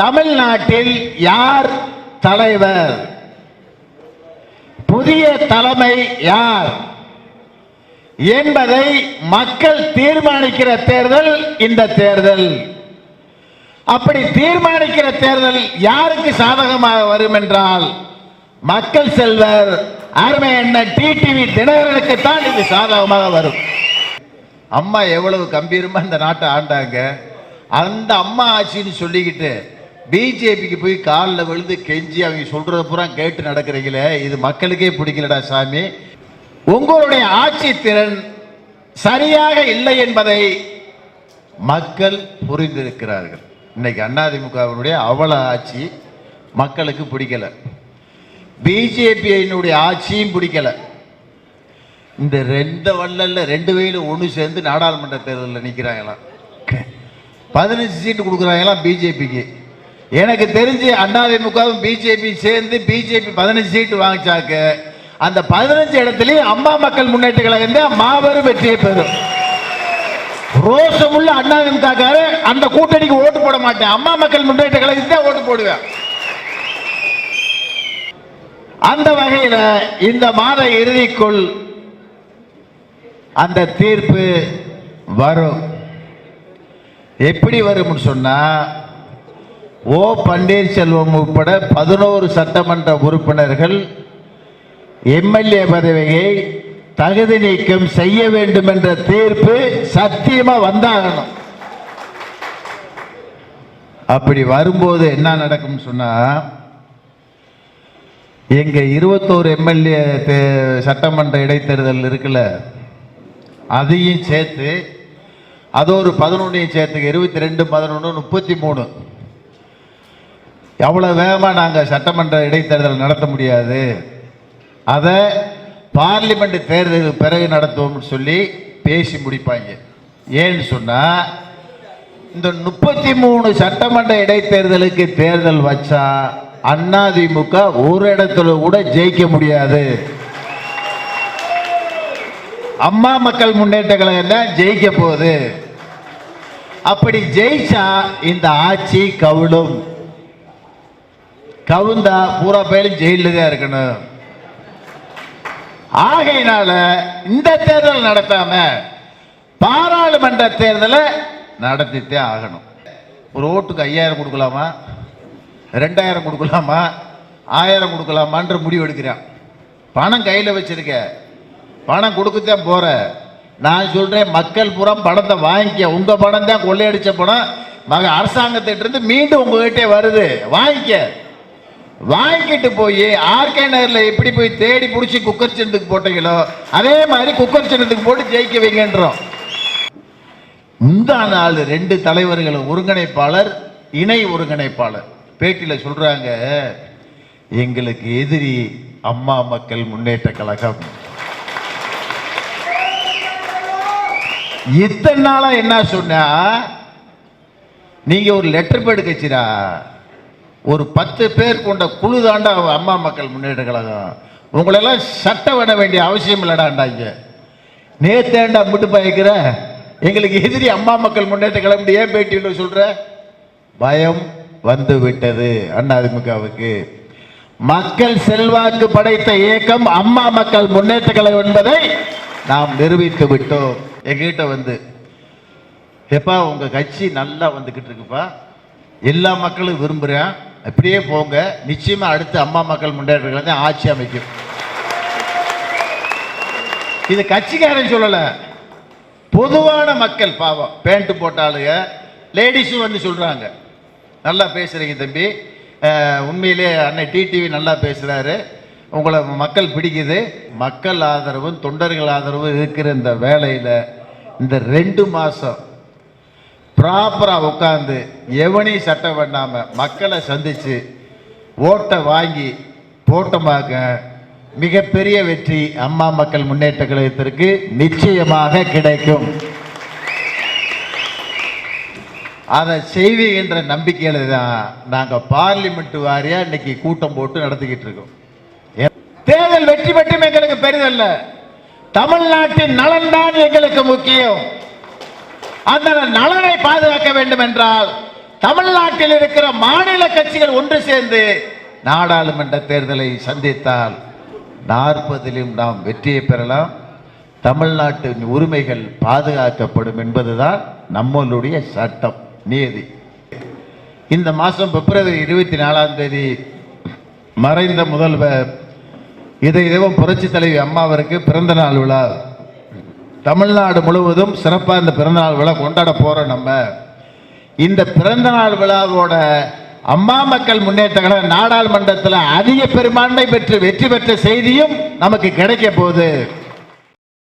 தமிழ்நாட்டில் யார் தலைவர்? புதிய தலைமை யார்? என்பதை மக்கள் தீர்மானிக்கிற தேர்தல் இந்த தேர்தல். அப்படி தீர்மானிக்கிற தேர்தல் யாருக்கு சாதகமாக வரும் என்றால் மக்கள் செல்வர் அருமை என்ன டிடிவி தினகரனுக்கு தான் இது சாதகமாக வரும். அம்மா எவ்வளவு கம்பீரமா இந்த நாட்டை ஆண்டாங்க. அந்த அம்மா ஆட்சின்னு சொல்லிக்கிட்டு பிஜேபிக்கு போய் காலில் விழுந்து கெஞ்சி அவங்க சொல்றத பூரா கேட்டு நடக்கிறீங்களே இது மக்களுக்கே பிடிக்கலடா சாமி. உங்களுடைய ஆட்சி திறன் சரியாக இல்லை என்பதை மக்கள் புரிந்திருக்கிறார்கள். இன்னைக்கு அதிமுகவினுடைய அவல ஆட்சி மக்களுக்கு பிடிக்கல. பிஜேபியினுடைய ஆட்சியும் பிடிக்கல. இந்த ரெண்டு வள்ளல்ல ரெண்டு வயலும் ஒன்று சேர்ந்து நாடாளுமன்ற தேர்தலில் நிற்கிறாங்களாம் பதினஞ்சு சீட்டு கொடுக்குறாங்களாம் பிஜேபிக்கு எனக்கு தெரிஞ்சு அதிமுகவும் பிஜேபி சேர்ந்து பிஜேபி பதினஞ்சு சீட்டு வாங்கிச்சாக்க அந்த பதினஞ்சு இடத்துலயும் அம்மா மக்கள் முன்னேற்ற கழகம் தான் மாபெரும் வெற்றியை பெறும். ரோஷமுள்ள அதிமுக அந்த கூட்டணிக்கு ஓட்டு போட மாட்டேன். அம்மா மக்கள் முன்னேற்ற கழகத்துக்கு தான் ஓட்டு போடுவேன். அந்த வகையில இந்த மாத இறுதிக்குள் அந்த தீர்ப்பு வரும். எப்படி வரும்னு சொன்னா ஓ பன்னீர்செல்வம் உட்பட பதினோரு சட்டமன்ற உறுப்பினர்கள் எம்எல்ஏ பதவியை தகுதி நீக்கம் செய்ய வேண்டும் என்ற தீர்ப்பு சத்தியமா வந்தாகணும். அப்படி வரும்போது என்ன நடக்கும் சொன்னா எங்க இருபத்தோரு எம்எல்ஏ சட்டமன்ற இடைத்தேர்தல் இருக்குல்ல அதையும் சேர்த்து அது ஒரு பதினொன்றையும் சேர்த்து இருபத்தி ரெண்டு பதினொன்று முப்பத்தி மூணு. எவ்வளோ வேகமாக நாங்கள் சட்டமன்ற இடைத்தேர்தல் நடத்த முடியாது. அதை பார்லிமெண்ட் தேர்தலுக்கு பிறகு நடத்துவோம்னு சொல்லி பேசி முடிப்பாங்க. ஏன்னு சொன்னால் இந்த முப்பத்தி மூணு சட்டமன்ற இடைத்தேர்தலுக்கு தேர்தல் வச்சா அதிமுக ஒரு இடத்துல கூட ஜெயிக்க முடியாது. அம்மா மக்கள் முன்னேற்ற கழகம் தான் ஜெயிக்க போகுது. அப்படி ஜெயிச்சா இந்த ஆட்சி கவிழும். கவுந்தா பூரா பேரும் ஜெயிலில் தான் இருக்கணும். ஆகையினால இந்த தேர்தல் நடத்தாம பாராளுமன்ற தேர்தலை நடத்தித்தே ஆகணும். ஒரு ஓட்டுக்கு ஐயாயிரம் கொடுக்கலாமா? ரெண்டாயிரம் கொடுக்கலாமா? ஆயிரம் கொடுக்கலாமான்ற முடிவு எடுக்கிறான். பணம் கையில் வச்சிருக்க. பணம் கொடுக்கத்தான் போற. நான் சொல்றேன் மக்கள் புறம் பணத்தை வாங்கிக்க. உங்க பணம் தான் கொள்ளையடிச்ச பணம். மக அரசாங்கத்திட்டிருந்து மீண்டும் உங்ககிட்டே வருது. வாங்கிக்க. வாங்கிட்டு போய் ஆர்கே நகர்ல எப்படி போய் தேடி பிடிச்சி குக்கர் சின்னத்துக்கு போட்டீங்களோ அதே மாதிரி குக்கர் சின்னத்துக்கு போட்டு ஜெயிக்க வைங்கன்றோம். இந்த நாள் ரெண்டு தலைவர்கள் ஒருங்கிணைப்பாளர் இணை ஒருங்கிணைப்பாளர். பேட்டியில் சொல்றாங்க எங்களுக்கு எதிரி அம்மா மக்கள் முன்னேற்ற கழகம். இத்தனை நாளாக என்ன சொன்னா நீங்கள் ஒரு லெட்டர் பேடு கட்சிரா ஒரு பத்து பேர் கொண்ட குழு தாண்டா அம்மா மக்கள் முன்னேற்ற கழகம். உங்களெல்லாம் சட்டம் விட வேண்டிய அவசியம் இல்லடாண்டாங்க நேத்தேண்டா முட்டு பாய்க்கிற? எங்களுக்கு எதிரி அம்மா மக்கள் முன்னேற்ற கழகம் ஏன் பேட்டின்னு சொல்கிற பயம் வந்து விட்டது அதிமுகவுக்கு. மக்கள் செல்வாக்கு படைத்த இயக்கம் அம்மா மக்கள் முன்னேற்ற கழகம் என்பதை நாம் நிரூபித்து விட்டோம். எங்கிட்ட வந்து எப்பா உங்கள் கட்சி நல்லா வந்துக்கிட்டு இருக்குப்பா. எல்லா மக்களும் விரும்புகிறேன் அப்படியே போங்க. நிச்சயமாக அடுத்து அம்மா மக்கள் முன்னேற்ற கழகம் தான் ஆட்சி அமைக்கும். இது கட்சிக்காரன் சொல்லலை. பொதுவான மக்கள் பாவம். பேண்ட் போட்டாளுங்க லேடிஸும் வந்து சொல்கிறாங்க நல்லா பேசுகிறீங்க தம்பி. உண்மையிலே அன்னை டிடிவி நல்லா பேசுகிறாரு உங்களை மக்கள் பிடிக்குது. மக்கள் ஆதரவும் தொண்டர்கள் ஆதரவும் இருக்கிற இந்த வேலையில் இந்த ரெண்டு மாதம் ப்ராப்பராக உட்காந்து எவனையும் சட்டம் பண்ணாமல் மக்களை சந்தித்து ஓட்டை வாங்கி போட்டமாக மிகப்பெரிய வெற்றி அம்மா மக்கள் முன்னேற்ற கழகத்திற்கு நிச்சயமாக கிடைக்கும். அதை செய்வீங்கன்ற நம்பிக்கையில் தான் நாங்கள் பார்லிமெண்ட் வாரியாக இன்னைக்கு கூட்டம் போட்டு நடத்திக்கிட்டு இருக்கோம். தேர்தல் வெற்றி மட்டும் எங்களுக்கு பெரிதல்ல. தமிழ்நாட்டின் நலன் தான் எங்களுக்கு முக்கியம். அந்த நலனை பாதுகாக்க வேண்டும் என்றால் தமிழ்நாட்டில் இருக்கிற மாநில கட்சிகள் ஒன்று சேர்ந்து நாடாளுமன்ற தேர்தலை சந்தித்தால் நாற்பதிலும் நாம் வெற்றியை பெறலாம். தமிழ்நாட்டின் உரிமைகள் பாதுகாக்கப்படும் என்பதுதான் நம்மளுடைய சட்டம் நீதி. இந்த மாதம் பிப்ரவரி இருபத்தி நாலாம் தேதி மறைந்த முதல்வர் இதை தெய்வம் புரட்சி தலைவி அம்மாவிற்கு பிறந்த நாள் விழா. தமிழ்நாடு முழுவதும் சிறப்பாக இந்த பிறந்தநாள் விழா கொண்டாட போகிறோம் நம்ம. இந்த பிறந்தநாள் விழாவோட அம்மா மக்கள் முன்னேற்ற கழக நாடாளுமன்றத்தில் அதிக பெரும்பான்மை பெற்று வெற்றி பெற்ற செய்தியும் நமக்கு கிடைக்க போகுது.